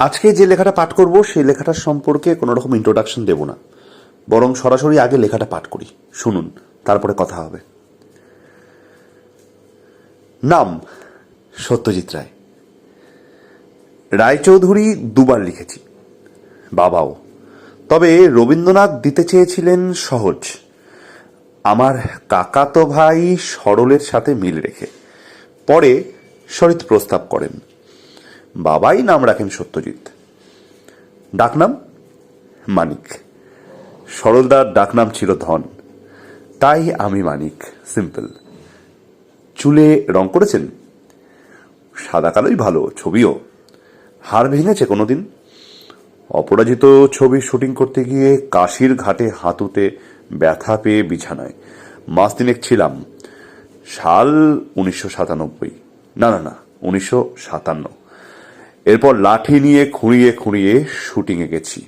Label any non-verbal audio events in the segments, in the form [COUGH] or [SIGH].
আজকে যে লেখাটা পাঠ করব, সেই লেখাটার সম্পর্কে কোনো রকম ইন্ট্রোডাকশন দেব না। বরং সরাসরি আগে লেখাটা পাঠ করি। শুনুন, তারপরে কথা হবে। নাম, সত্যজিৎ রায়। রায়চৌধুরী দুবার লিখেছি। বাবাও। তবে রবীন্দ্রনাথ দিতে চেয়েছিলেন সহজ। আমার কাকাতো ভাই সরলের সাথে মিল রেখে। পরে সরিত প্রস্তাব করেন। বাবাই নাম রাখেন সত্যজিৎ। ডাকনাম মানিক। সরলদার ডাকনাম ছিল ধন। তাই আমি মানিক, সিম্পল। চুলে রং করেছেন? সাদা কালোই ভালো, ছবিও। হাড় ভেঙেছে কোনোদিন? অপরাজিত ছবি শুটিং করতে গিয়ে কাশির ঘাটে হাঁটুতে ব্যথা পেয়ে বিছানায়। মাস তিনেক ছিলাম। সাল উনিশশো সাতানব্বই। না না না, উনিশশো সাতান্ন। এরপর লাঠি নিয়ে খুঁড়িয়ে খুঁড়িয়ে শুটিংয়ে গেছি।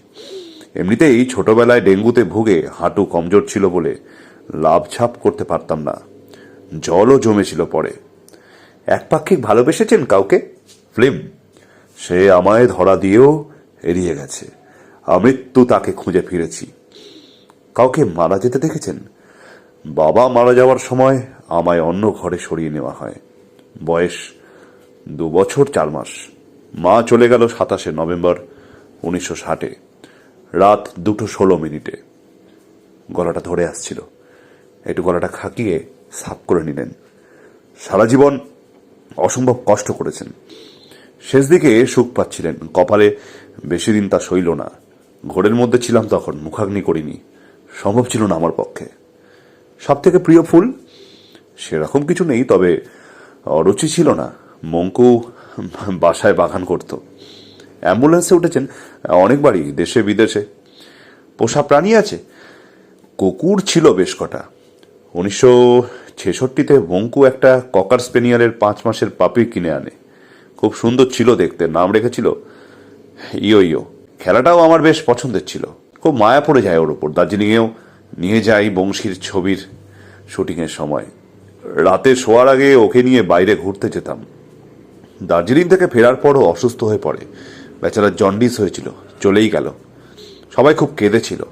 এমনিতেই ছোটবেলায় ডেঙ্গুতে ভুগে হাঁটু কমজোর ছিল বলে লাভছাপ করতে পারতাম না। জলও জমেছিল পরে। একপাক্ষিক ভালোবেসেছেন কাউকে? ফিল্ম, সে আমায় ধরা দিয়েও এড়িয়ে গেছে। আমৃত্যু তাকে খুঁজে ফিরেছি। কাউকে মারা যেতে দেখেছেন? বাবা মারা যাওয়ার সময় আমায় অন্য ঘরে সরিয়ে নেওয়া হয়। বয়স দু বছর চার মাস। মা চলে গেল সাতাশে নভেম্বর উনিশশো ষাটে। রাত দুটো ষোলো মিনিটে। গলাটা ধরে আসছিল। একটু গলাটা খাকিয়ে সাফ করে নিলেন। সারা জীবন অসম্ভব কষ্ট করেছেন। শেষ দিকে সুখ পাচ্ছিলেন। কপালে বেশি দিন তা সইল না। ঘোরের মধ্যে ছিলাম তখন, মুখাগ্নি করিনি। সম্ভব ছিল না আমার পক্ষে। সব থেকে প্রিয় ফুল? সেরকম কিছু নেই, তবে অরুচি ছিল না। মঙ্কু [LAUGHS] বাসায় বাগান করত। অ্যাম্বুলেন্সে উঠেছেন অনেকবারই, দেশে, বিদেশে। পোষা প্রাণী আছে। কুকুর ছিল বেশ কটা। উনিশশো ছেষট্টিতে মঙ্কু একটা ককার স্পেনিয়ালের পাঁচ মাসের পাপি কিনে আনে। খুব সুন্দর ছিল দেখতে, নাম রেখেছিল ইয়ো ইয়ো খেলাটাও আমার বেশ পছন্দের ছিল। খুব মায়া পড়ে যায় ওর ওপর দার্জিলিংয়েও নিয়ে যাই বংশীর ছবির শুটিংয়ের সময়। রাতে শোয়ার আগে ওকে নিয়ে বাইরে ঘুরতে যেতাম। দার্জিলিং থেকে ফেরার পরও অসুস্থ হয়ে পড়ে। বেচারা জন্ডিস হয়েছিল, চলেই গেল। সবাই খুব কেঁদেছিল।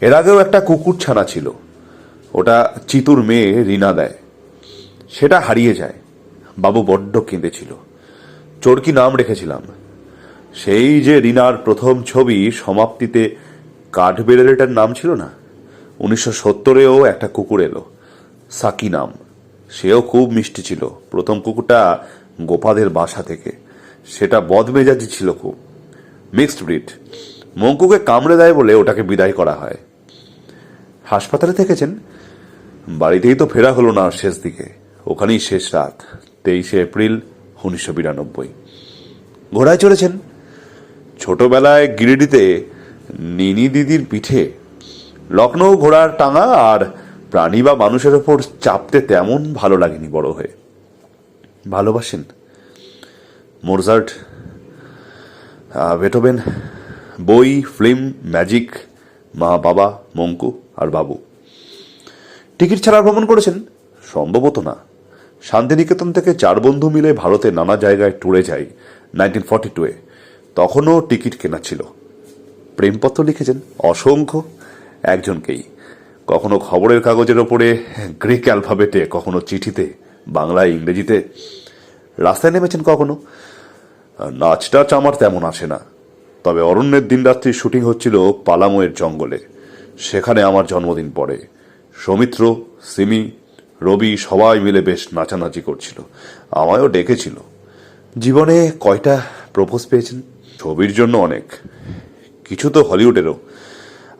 এর আগেও একটা কুকুর ছানা ছিল। ওটা চিতুর মেয়ে রিনা দেয়। সেটা হারিয়ে যায়। বাবু বড্ড কেঁদেছিল। চোরকি নাম রেখেছিলাম। সেই যে রিনার প্রথম ছবি সমাপ্তিতে কাঠবেড়ালিটার নাম ছিল না? উনিশশো সত্তরেও একটা কুকুর এলো। সাকি নাম। সেও খুব মিষ্টি ছিল। প্রথম কুকুরটা গোপাদের বাসা থেকে। সেটা বদমেজাজি ছিল খুব। মিক্সড ব্রিড মঙ্কুকে কামড়ে দেয় বলে ওটাকে বিদায় করা হয়। হাসপাতালে থেকেছেন? বাড়িতেই তো ফেরা হলো না শেষ দিকে। ওখানেই শেষ রাত, তেইশে এপ্রিল উনিশশো বিরানব্বই। ঘোড়ায় চড়েছেন? ছোটবেলায় গিরিডিতে নিনি দিদির পিঠে। লখনৌ ঘোড়ার টাঙা আর প্রাণী বা মানুষের ওপর চাপতে তেমন ভালো লাগেনি বড় হয়ে। ভালোবাসেন? মোরজার্ট বেটোবেন বই, ফিল্ম, ম্যাজিক, মা, বাবা, মঙ্কু আর বাবু। টিকিট ছাড়া ভ্রমণ করেছেন? সম্ভবত না। শান্তিনিকেতন থেকে চার বন্ধু মিলে ভারতে নানা জায়গায় ট্যুরে যাই, নাইনটিন ফর্টি টুয়ে তখনও টিকিট কেনা ছিল। প্রেমপত্র লিখেছেন অসংখ্য একজনকেই। কখনো খবরের কাগজের ওপরে গ্রিক অ্যালফাবেটে, কখনো চিঠিতে। বাংলায় ইংরেজিতে। রাস্তায় নেমেছেন কখনো? নাচ টাচ আমার তেমন আসে না। তবে অরণ্যের দিনরাত্রি শুটিং হচ্ছিল পালামোয়ের জঙ্গলে। সেখানে আমার জন্মদিন পড়ে। সৌমিত্র, সিমি, রবি সবাই মিলে বেশ নাচানাচি করছিল। আমায়ও ডেকেছিল। জীবনে কয়টা প্রপোজ পেয়েছেন? ছবির জন্য অনেক। কিছু তো হলিউডেরও।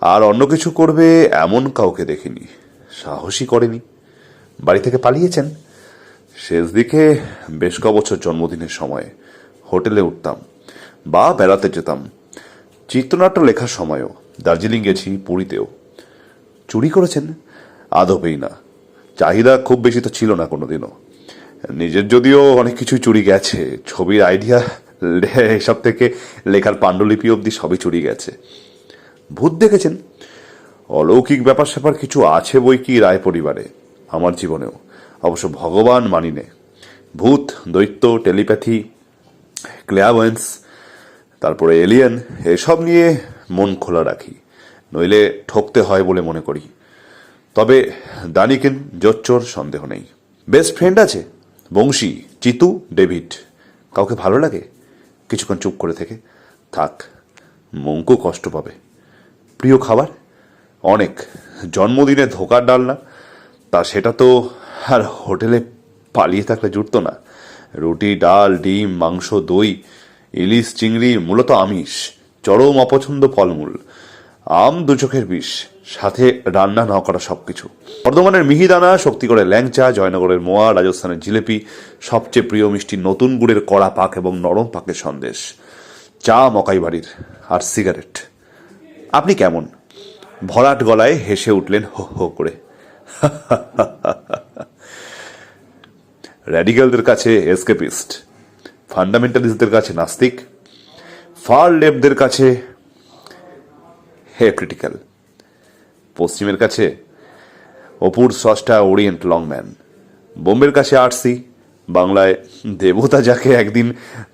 আর অন্য কিছু করবে এমন কাউকে দেখিনি। সাহসী করেনি। বাড়ি থেকে পালিয়েছেন? শেষ দিকে বেশ ক বছর জন্মদিনের সময় হোটেলে উঠতাম বা বেড়াতে যেতাম। চিত্রনাট্য লেখার সময়ও, দার্জিলিং গেছি পুরীতেও। চুরি করেছেন? আদবেই না। চাহিদা খুব বেশি তো ছিল না কোনোদিনও। নিজের যদিও অনেক কিছু চুরি গেছে, ছবির আইডিয়া এসব থেকে লেখার পাণ্ডুলিপি অবধি সবই চুরি গেছে। ভূত দেখেছেন? অলৌকিক ব্যাপার স্যাপার কিছু আছে বই কি রায় পরিবারে? আমার জীবনেও। অবশ্য ভগবান মানিনে ভূত, দৈত্য, টেলিপ্যাথি ক্লেয়াভয়েন্স তারপরে এলিয়েন, এসব নিয়ে মন খোলা রাখি। নইলে ঠকতে হয় বলে মনে করি। তবে দানিকেন জোচ্চোর সন্দেহ নেই। বেস্ট ফ্রেন্ড আছে? বংশী, চিতু, ডেভিড। কাউকে ভালো লাগে? কিছুক্ষণ চুপ করে থেকে। থাক, মঙ্কু কষ্ট পাবে। প্রিয় খাবার? অনেক। জন্মদিনে ধোকার ডালনা? তা সেটা তো আর হোটেলে পালিয়ে থাকলে জুটতো না। রুটি, ডাল, ডিম, মাংস, দই, ইলিশ, চিংড়ি, মূলত আমিষ, চরম অপছন্দ ফলমূল। আম দু চোখের বিষ, সাথে রান্না না করা সবকিছু। বর্ধমানের মিহিদানা, শক্তিগড়ের ল্যাংচা, জয়নগরের মোয়া, রাজস্থানের জিলেপি, সবচেয়ে প্রিয় মিষ্টি নতুন গুড়ের কড়া পাক এবং নরম পাকের সন্দেশ। চা মকাই বাড়ির আর সিগারেট। আপনি কেমন? ভরাট গলায় হেসে উঠলেন হো হো করে। [LAUGHS] র্যাডিক্যালদের কাছে এসকেপিস্ট, ফান্ডামেন্টালিস্টদের কাছে নাস্তিক, ফার লেফটদের কাছে হে ক্রিটিক্যাল পশ্চিমের কাছে অপুর স্রষ্টা ওরিয়েন্ট লংম্যান, বোম্বের কাছে আরসি, বাংলায় দেবতা যাকে একদিন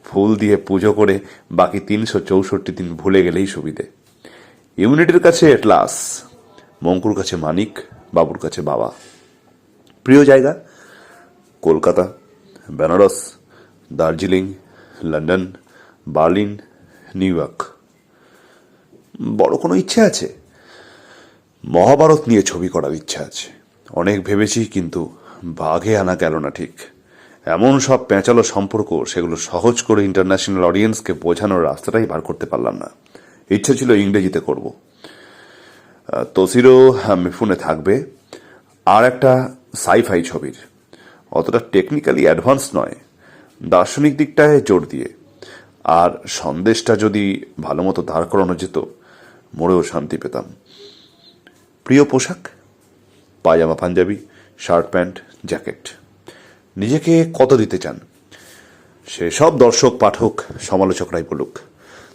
ফুল দিয়ে পুজো করে বাকি তিনশো চৌষট্টি দিন ভুলে গেলেই সুবিধে। ইউনিটির কাছে এটলাস, মঙ্কুর কাছে মানিক, বাবুর কাছে বাবা। প্রিয় জায়গা Kolkata, Benaras, Darjeeling, London, Berlin, New York. বড় কোনো ইচ্ছে আছে? মহাভারত নিয়ে ছবি করার ইচ্ছা আছে। অনেক ভেবেছি কিন্তু বাঘে আনা গেল না ঠিক। এমন সব পেঁচালো সম্পর্ক সেগুলো সহজ করে ইন্টারন্যাশনাল অডিয়েন্সকে বোঝানোর রাস্তাটাই বার করতে পারলাম না। ইচ্ছে ছিল ইংরেজিতে করব। তসিরও মিফুনে থাকবে। আর একটা সাইফাই ছবির। অতটা টেকনিক্যালি অ্যাডভান্স নয়। দার্শনিক দিকটায় জোর দিয়ে। আর সন্দেশটা যদি ভালো মতো দাঁড় করানো যেত মোড়েও শান্তি পেতাম। প্রিয় পোশাক? Pyjama, panjabi, shirt, pant, jacket. নিজেকে কত দিতে চান? সেসব দর্শক, পাঠক, সমালোচকরাই বলুক।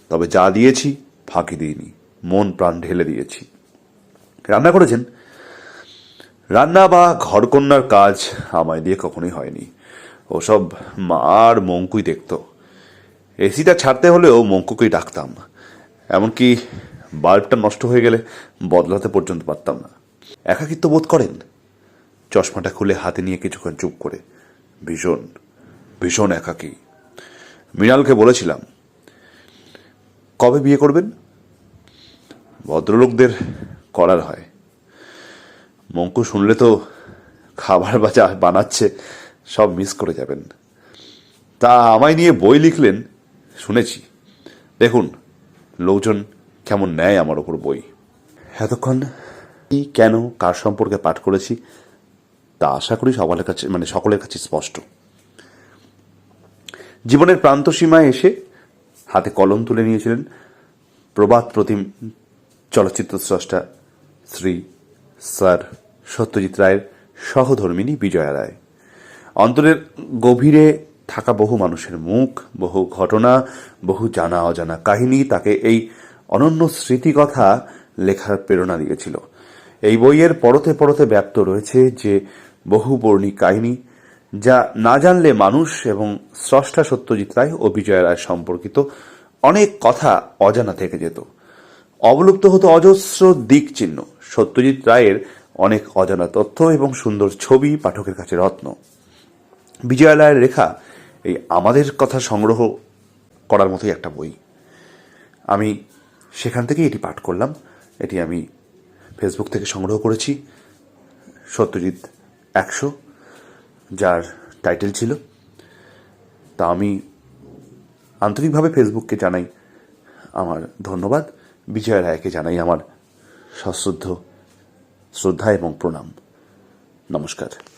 তবে যা দিয়েছি, ফাঁকি দিইনি। মন প্রাণ ঢেলে দিয়েছি। রান্না করেছেন? রান্না বা ঘরকন্যার কাজ আমায় দিয়ে কখনোই হয়নি। ওসব মা আর মঙ্কুই দেখতো। এসিটা ছাড়তে হলেও মঙ্কুকেই ডাকতাম। এমনকি বাল্বটা নষ্ট হয়ে গেলে বদলাতে পর্যন্ত পারতাম না। একাকিত্ব বোধ করেন? চশমাটা খুলে হাতে নিয়ে কিছুক্ষণ চুপ করে। ভীষণ ভীষণ একাকী। মৃণালকে বলেছিলাম, কবে বিয়ে করবেন? ভদ্রলোকদের করার হয়। মঙ্কু শুনলে তো খাবার বাজা বানাচ্ছে সব মিস করে যাবেন। তা আমায় নিয়ে বই লিখলেন, শুনেছি। দেখুন, লোকজন কেমন নেয় আমার ওপর বই। এতক্ষণ কি, কেন, কার সম্পর্কে পাঠ করেছি, তা আশা করি সকলের কাছে মানে সকলের কাছে স্পষ্ট। জীবনের প্রান্ত সীমায় এসে হাতে কলম তুলে নিয়েছিলেন প্রবাদ প্রতিম চলচ্চিত্র স্রষ্টা শ্রী স্যার সত্যজিৎ রায়ের সহধর্মিনী বিজয়া রায় অন্তরের গভীরে থাকা বহু মানুষের মুখ, বহু ঘটনা, বহু জানা অজানা কাহিনী তাকে এই অনন্য স্মৃতিকথা লেখার প্রেরণা দিয়েছিল। এই বইয়ের পরতে পরতে ব্যাপ্ত রয়েছে যে বহু বর্ণিক কাহিনী যা না জানলে মানুষ এবং স্রষ্টা সত্যজিৎ রায় ও বিজয় রায় সম্পর্কিত অনেক কথা অজানা থেকে যেত। অবলুপ্ত হতো অজস্র দিক চিহ্ন সত্যজিৎ রায়ের অনেক অজানা তথ্য এবং সুন্দর ছবি পাঠকের কাছে রত্ন। বিজয়ালয়ের রেখা এই আমাদের কথা সংগ্রহ করার মতোই একটা বই। আমি সেখান থেকেই এটি পাঠ করলাম। এটি আমি ফেসবুক থেকে সংগ্রহ করেছি। সত্যজিৎ একশো, যার টাইটেল ছিল। তা আমি আন্তরিকভাবে ফেসবুককে জানাই আমার ধন্যবাদ। বিজয় রায়কে জানাই আমার সশ্রদ্ধ শ্রদ্ধা এবং প্রণাম। নমস্কার।